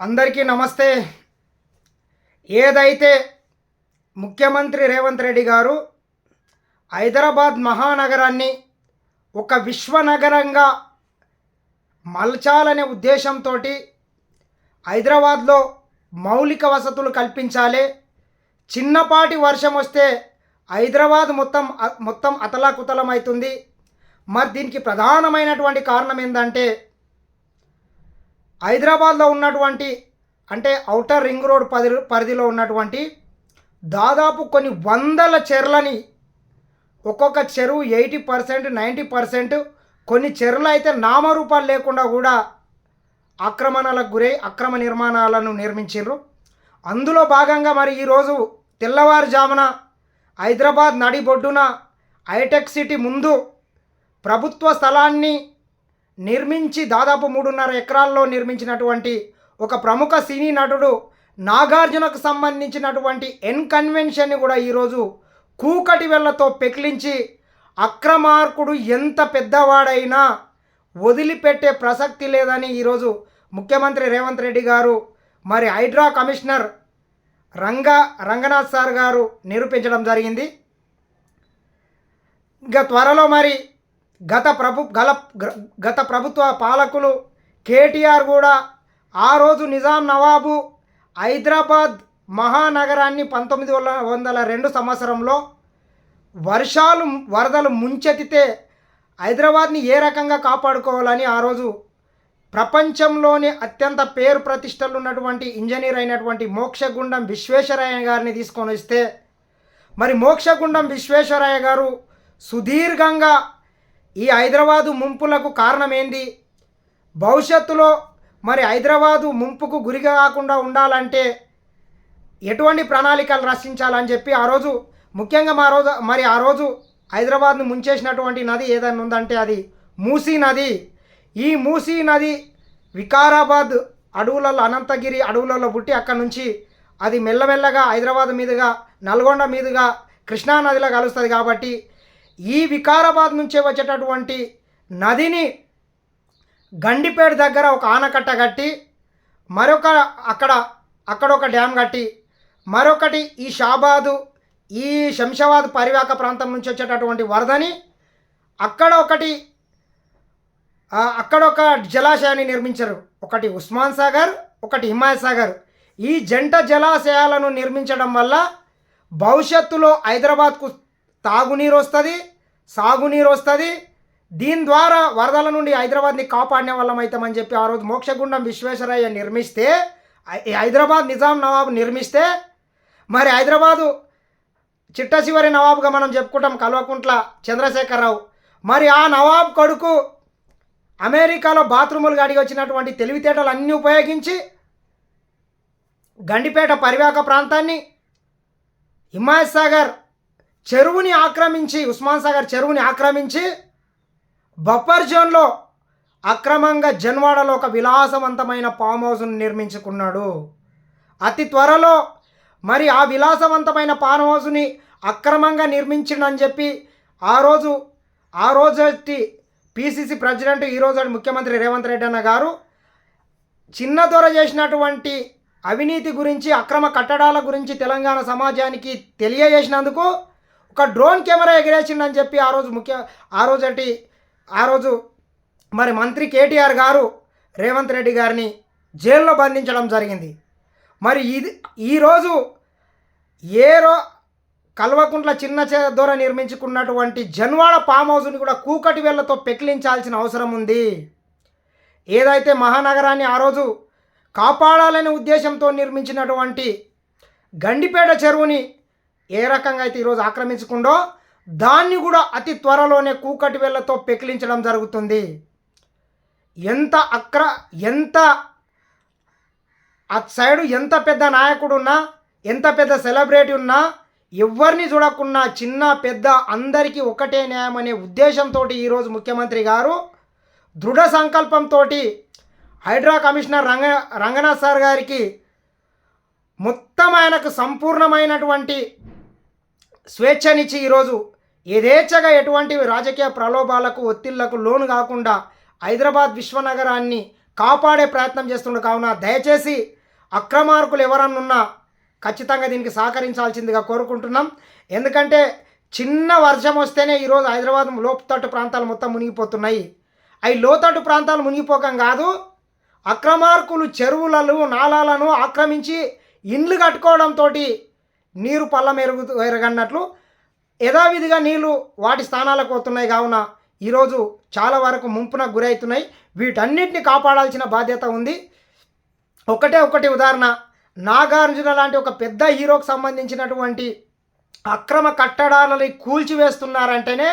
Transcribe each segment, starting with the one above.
అందరికీ నమస్తే. ఏదైతే ముఖ్యమంత్రి రేవంత్ రెడ్డి గారు హైదరాబాద్ మహానగరాన్ని ఒక విశ్వనగరంగా మలచాలనే ఉద్దేశంతో హైదరాబాద్లో మౌలిక వసతులు కల్పించాలి. చిన్నపాటి వర్షం వస్తే హైదరాబాద్ మొత్తం మొత్తం అతలాకుతలమవుతుంది మరి దీనికి ప్రధానమైనటువంటి కారణం ఏంటంటే హైదరాబాద్లో ఉన్నటువంటి అంటే ఔటర్ రింగ్ రోడ్ పరి పరిధిలో ఉన్నటువంటి దాదాపు కొన్ని వందల చెర్లని ఒక్కొక్క చెరువు ఎయిటీ పర్సెంట్ నైంటీ పర్సెంట్ కొన్ని చెరువులు అయితే నామరూపాలు లేకుండా కూడా ఆక్రమణలకు గురై అక్రమ నిర్మాణాలను నిర్మించారు అందులో భాగంగా మరి ఈరోజు తెల్లవారుజామున హైదరాబాద్ నడిబొడ్డున హైటెక్ సిటీ ముందు ప్రభుత్వ స్థలాన్ని నిర్మించి దాదాపు మూడున్నర ఎకరాల్లో నిర్మించినటువంటి ఒక ప్రముఖ సినీ నటుడు నాగార్జునకు సంబంధించినటువంటి ఎన్ కన్వెన్షన్ని కూడా ఈరోజు కూకటి వెళ్ళతో పెకిలించి అక్రమార్కుడు ఎంత పెద్దవాడైనా వదిలిపెట్టే ప్రసక్తి లేదని ఈరోజు ముఖ్యమంత్రి రేవంత్ రెడ్డి గారు మరి హైడ్రా కమిషనర్ రంగా రంగనాథ్ సార్ గారు నిరూపించడం జరిగింది. ఇంకా త్వరలో మరి గత ప్రభు గల గత ప్రభుత్వ పాలకులు కేటీఆర్ కూడా ఆ రోజు నిజాం నవాబు హైదరాబాద్ మహానగరాన్ని పంతొమ్మిది వందల రెండు సంవత్సరంలో వర్షాలు వరదలు ముంచెత్తితే హైదరాబాద్ని ఏ రకంగా కాపాడుకోవాలని ఆ రోజు ప్రపంచంలోనే అత్యంత పేరు ప్రతిష్టలు ఉన్నటువంటి ఇంజనీర్ అయినటువంటి మోక్షగుండం విశ్వేశ్వరయ్య గారిని తీసుకొని వస్తే మరి మోక్షగుండం విశ్వేశ్వరయ్య గారు సుదీర్ఘంగా ఈ హైదరాబాదు ముంపులకు కారణం భవిష్యత్తులో మరి హైదరాబాదు ముంపుకు గురి కాకుండా ఉండాలంటే ఎటువంటి ప్రణాళికలు రచించాలని చెప్పి ఆ రోజు ముఖ్యంగా మా రోజు మరి ఆ రోజు హైదరాబాద్ను ముంచేసినటువంటి నది ఏదైనా ఉందంటే అది మూసీ నది. ఈ మూసీ నది వికారాబాద్ అడవులలో అనంతగిరి అడవులలో పుట్టి అక్కడ నుంచి అది మెల్లమెల్లగా హైదరాబాద్ మీదుగా నల్గొండ మీదుగా కృష్ణా నదిలో కలుస్తుంది కాబట్టి ఈ వికారాబాద్ నుంచే వచ్చేటటువంటి నదిని గండిపేట దగ్గర ఒక ఆనకట్ట కట్టి మరొక అక్కడ అక్కడ ఒక డ్యామ్ కట్టి మరొకటి ఈ షాబాదు ఈ శంషాబాద్ పరివాహక ప్రాంతం నుంచి వచ్చేటటువంటి వరదని అక్కడ ఒకటి అక్కడ ఒక జలాశయాన్ని నిర్మించారు. ఒకటి ఉస్మాన్ సాగర్ ఒకటి హిమాయత్ సాగర్. ఈ జంట జలాశయాలను నిర్మించడం వల్ల భవిష్యత్తులో హైదరాబాద్కు తాగునీరు వస్తుంది సాగునీరు వస్తుంది దీని ద్వారా వరదల నుండి హైదరాబాద్ని కాపాడిన వాళ్ళం అవుతామని చెప్పి ఆ రోజు మోక్షగుండం విశ్వేశ్వరయ్య నిర్మిస్తే హైదరాబాద్ నిజాం నవాబు నిర్మిస్తే మరి హైదరాబాదు చిట్ట చివరి నవాబుగా మనం చెప్పుకుంటాం కల్వకుంట్ల చంద్రశేఖరరావు. మరి ఆ నవాబ్ కొడుకు అమెరికాలో బాత్రూములు గడిగి వచ్చినటువంటి తెలివితేటలు అన్నీ ఉపయోగించి గండిపేట పరివాహక ప్రాంతాన్ని హిమాయత్ సాగర్ చెరువుని ఆక్రమించి ఉస్మాన్ సాగర్ చెరువుని ఆక్రమించి బఫర్ జోన్లో అక్రమంగా జన్వాడలో ఒక విలాసవంతమైన ఫామ్ హౌస్ను నిర్మించుకున్నాడు. అతి త్వరలో మరి ఆ విలాసవంతమైన ఫామ్ హౌస్ని అక్రమంగా నిర్మించిండని చెప్పి ఆ రోజు ఆ రోజు పిసిసి ప్రెసిడెంట్ ఈరోజు ముఖ్యమంత్రి రేవంత్ రెడ్డి అన్న గారు చిన్న దొర చేసినటువంటి అవినీతి గురించి అక్రమ కట్టడాల గురించి తెలంగాణ సమాజానికి తెలియజేసినందుకు ఒక డ్రోన్ కెమెరా ఎగిరేసిండని చెప్పి ఆ రోజు ముఖ్య ఆ రోజు అంటే ఆ రోజు మరి మంత్రి కేటీఆర్ గారు రేవంత్ రెడ్డి గారిని జైల్లో బంధించడం జరిగింది. మరి ఇది ఈరోజు ఏ రో కల్వకుంట్ల చిన్న దూర నిర్మించుకున్నటువంటి జన్వాడ ఫామ్ హౌస్ని కూడా కూకటి వేళ్ళతో పెకిలించాల్సిన అవసరం ఉంది. ఏదైతే మహానగరాన్ని ఆ రోజు కాపాడాలనే ఉద్దేశంతో నిర్మించినటువంటి గండిపేట చెరువుని ఏ రకంగా అయితే ఈరోజు ఆక్రమించుకుందో దాన్ని కూడా అతి త్వరలోనే కూకటి వేళ్ళతో పెకిలించడం జరుగుతుంది. ఎంత అక్ర ఎంత అటు సైడు ఎంత పెద్ద నాయకుడు ఉన్నా ఎంత పెద్ద సెలబ్రిటీ ఉన్నా ఎవరిని చూడకున్నా చిన్న పెద్ద అందరికీ ఒకటే న్యాయం అనే ఉద్దేశంతో ఈరోజు ముఖ్యమంత్రి గారు దృఢ సంకల్పంతో హైడ్రా కమిషనర్ రంగ రంగనాథ్ సార్ గారికి మొత్తం ఆయనకు సంపూర్ణమైనటువంటి స్వేచ్ఛనిచ్చి ఈరోజు యథేచ్ఛగా ఎటువంటి రాజకీయ ప్రలోభాలకు ఒత్తిళ్ళకు లోను కాకుండా హైదరాబాద్ విశ్వనగరాన్ని కాపాడే ప్రయత్నం చేస్తుండే. కావున దయచేసి అక్రమార్కులు ఎవరన్నున్నా ఖచ్చితంగా దీనికి సహకరించాల్సిందిగా కోరుకుంటున్నాం. ఎందుకంటే చిన్న వర్షం వస్తేనే ఈరోజు హైదరాబాద్ లోతట్టు ప్రాంతాలు మొత్తం మునిగిపోతున్నాయి. అవి లోతట్టు ప్రాంతాలు మునిగిపోకం కాదు అక్రమార్కులు చెరువులను నాలాలను ఆక్రమించి ఇండ్లు కట్టుకోవడంతో నీరు పళ్ళ మెరుగు ఎరగన్నట్లు యథావిధిగా నీళ్ళు వాటి స్థానాలకు పోతున్నాయి కావున ఈరోజు చాలా వరకు ముంపునకు గురవుతున్నాయి వీటన్నిటిని కాపాడాల్సిన బాధ్యత ఉంది. ఒకటే ఒకటి ఉదాహరణ. నాగార్జున లాంటి ఒక పెద్ద హీరోకు సంబంధించినటువంటి అక్రమ కట్టడాలని కూల్చివేస్తున్నారంటేనే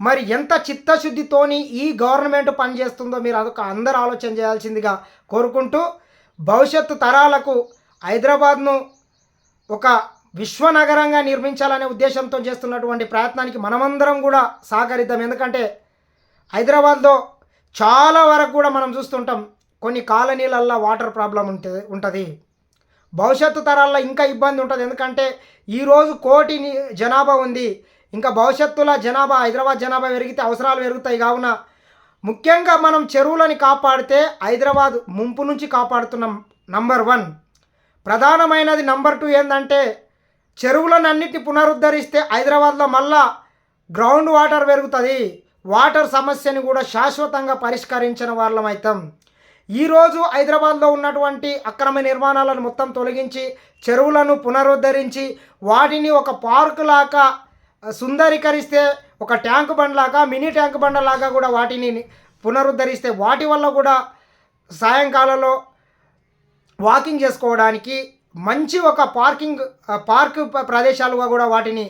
మరి ఎంత చిత్తశుద్ధితోని ఈ గవర్నమెంట్ పనిచేస్తుందో మీరు అదొక అందరూ ఆలోచన చేయాల్సిందిగా కోరుకుంటూ భవిష్యత్తు తరాలకు హైదరాబాద్ను ఒక విశ్వనగరంగా నిర్మించాలనే ఉద్దేశంతో చేస్తున్నటువంటి ప్రయత్నానికి మనమందరం కూడా సహకరిద్దాం. ఎందుకంటే హైదరాబాద్లో చాలా వరకు కూడా మనం చూస్తుంటాం కొన్ని కాలనీలల్లో వాటర్ ప్రాబ్లం ఉంటుంది ఉంటుంది. భవిష్యత్తు తరాల్లో ఇంకా ఇబ్బంది ఉంటుంది. ఎందుకంటే ఈరోజు కోటి జనాభా ఉంది. ఇంకా భవిష్యత్తులో జనాభా హైదరాబాద్ జనాభా పెరిగితే అవసరాలు పెరుగుతాయి. కావున ముఖ్యంగా మనం చెరువులని కాపాడితే హైదరాబాద్ ముంపు నుంచి కాపాడుతున్నాం. Number one. ప్రధానమైనది నంబర్ టూ ఏంటంటే చెరువులను అన్నిటిని పునరుద్ధరిస్తే హైదరాబాద్లో మళ్ళా గ్రౌండ్ వాటర్ పెరుగుతుంది. వాటర్ సమస్యని కూడా శాశ్వతంగా పరిష్కరించిన వాళ్ళం అవుతాం ఈరోజు హైదరాబాద్లో ఉన్నటువంటి అక్రమ నిర్మాణాలను మొత్తం తొలగించి చెరువులను పునరుద్ధరించి వాటిని ఒక పార్కు లాగా సుందరీకరిస్తే ఒక ట్యాంక్ బండ్ లాగా మినీ ట్యాంక్ బండ్ లాగా కూడా వాటిని పునరుద్ధరిస్తే వాటి వల్ల కూడా సాయంకాలంలో వాకింగ్ చేసుకోవడానికి మంచి ఒక పార్కింగ్ పార్క్ ప్రదేశాలుగా కూడా వాటిని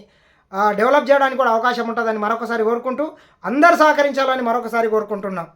డెవలప్ చేయడానికి కూడా అవకాశం ఉంటుందని మరొకసారి కోరుకుంటూ అందరు సహకరించాలని మరొకసారి కోరుకుంటున్నాం.